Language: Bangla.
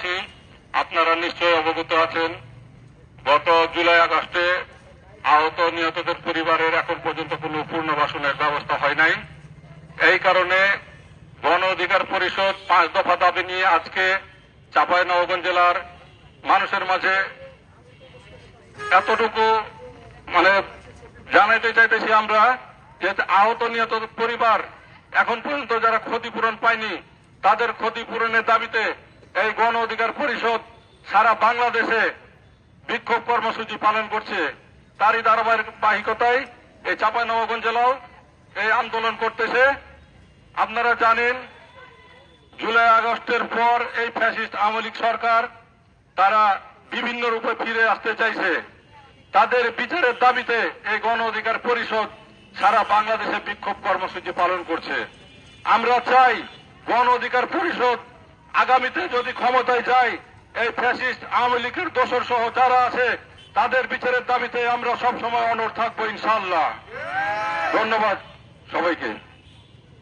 দেশবাসী আপনারা নিশ্চয়ই অবগত আছেন, গত জুলাই আগস্টে আহত নিহতদের পরিবারের এখন পর্যন্ত কোনো পুনর্বাসনের ব্যবস্থা হয় নাই। এই কারণে গণ অধিকার পরিষদ পাঁচ দফা দাবি নিয়ে আজকে চাঁপাইনবাবগঞ্জ জেলার মানুষের মাঝে এতটুকু মানে জানাইতে চাইতেছি আমরা যে আহত নিহত পরিবার এখন পর্যন্ত যারা ক্ষতিপূরণ পায়নি, তাদের ক্ষতিপূরণের দাবিতে এই গণ অধিকার পরিষদ সারা বাংলাদেশে বিক্ষোভ কর্মসূচি পালন করছে। তারই ধারাবাহিকতায় এই চাঁপাইনবাবগঞ্জ জেলাও এই আন্দোলন করতেছে। আপনারা জানেন, জুলাই আগস্টের পর এই ফ্যাসিস্ট আওয়ামী সরকার তারা বিভিন্ন রূপে ফিরে আসতে চাইছে। তাদের বিচারের দাবিতে এই গণ অধিকার পরিষদ সারা বাংলাদেশে বিক্ষোভ কর্মসূচি পালন করছে। আমরা চাই গণ অধিকার পরিষদ আগামীতে যদি ক্ষমতায় যায়, এই ফ্যাসিস্ট আওয়ামী লীগের দোষর সহ যারা আছে, তাদের বিচারের দাবিতে আমরা সবসময় অনড় থাকব ইনশাল্লাহ ধন্যবাদ সবাইকে।